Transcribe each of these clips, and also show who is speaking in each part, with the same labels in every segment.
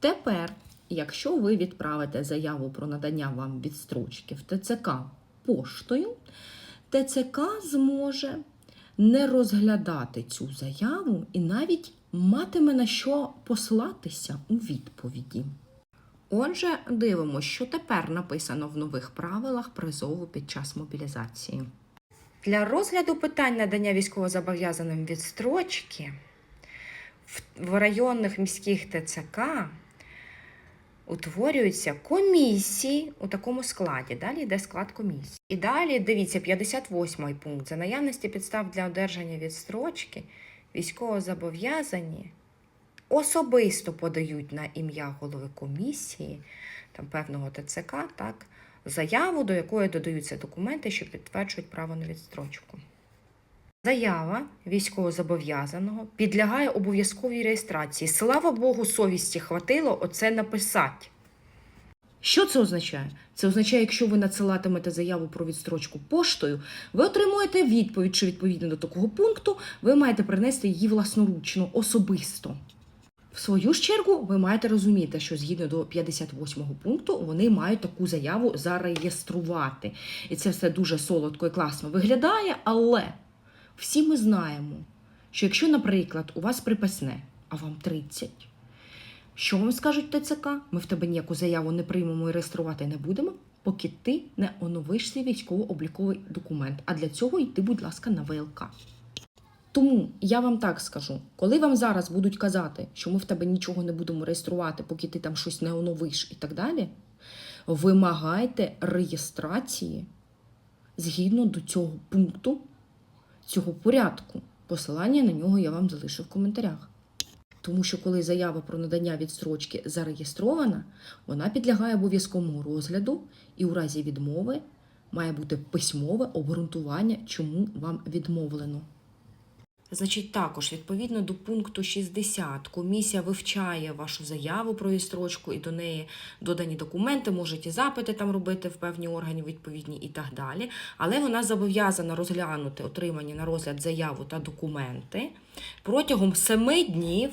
Speaker 1: Тепер, якщо ви відправите заяву про надання вам відстрочки в ТЦК поштою, ТЦК зможе не розглядати цю заяву і навіть матиме на що послатися у відповіді. Отже, дивимося, що тепер написано в нових правилах призову під час мобілізації. Для розгляду питань надання військовозобов'язаним відстрочки в, районних міських ТЦК утворюються комісії у такому складі. Далі йде склад комісії. І далі дивіться 58 пункт. За наявності підстав для одержання відстрочки військовозобов'язані особисто подають на ім'я голови комісії там певного ТЦК, так, заяву, до якої додаються документи, що підтверджують право на відстрочку. Заява військовозобов'язаного підлягає обов'язковій реєстрації. Слава Богу, совісті хватило оце написати. Що це означає? Це означає, якщо ви надсилатимете заяву про відстрочку поштою, ви отримуєте відповідь, що відповідно до такого пункту ви маєте принести її власноручно, особисто. В свою ж чергу, ви маєте розуміти, що згідно до 58 пункту вони мають таку заяву зареєструвати. І це все дуже солодко і класно виглядає, але всі ми знаємо, що якщо, наприклад, у вас припасне, а вам 30, що вам скажуть ТЦК? Ми в тебе ніяку заяву не приймемо і реєструвати не будемо, поки ти не оновиш свій військово-обліковий документ. А для цього йди, будь ласка, на ВЛК. Тому я вам так скажу: коли вам зараз будуть казати, що ми в тебе нічого не будемо реєструвати, поки ти там щось не оновиш і так далі, вимагайте реєстрації згідно до цього пункту, цього порядку. Посилання на нього я вам залишу в коментарях. Тому що коли заява про надання відстрочки зареєстрована, вона підлягає обов'язковому розгляду, і у разі відмови має бути письмове обґрунтування, чому вам відмовлено. Значить, також відповідно до пункту 60 комісія вивчає вашу заяву про відстрочку і до неї додані документи, можуть і запити там робити в певні органи відповідні і так далі. Але вона зобов'язана розглянути отримані на розгляд заяву та документи протягом 7 днів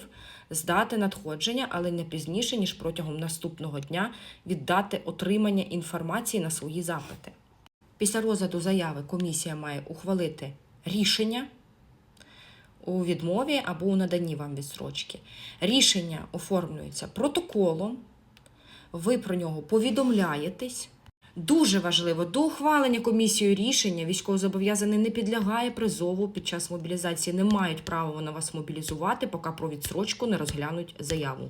Speaker 1: з дати надходження, але не пізніше, ніж протягом наступного дня від дати отримання інформації на свої запити. Після розгляду заяви комісія має ухвалити рішення у відмові або у наданні вам відсрочки. Рішення оформлюється протоколом, ви про нього повідомляєтесь. Дуже важливо, до ухвалення комісією рішення військовозобов'язаний не підлягає призову під час мобілізації, не мають права на вас мобілізувати, поки про відсрочку не розглянуть заяву.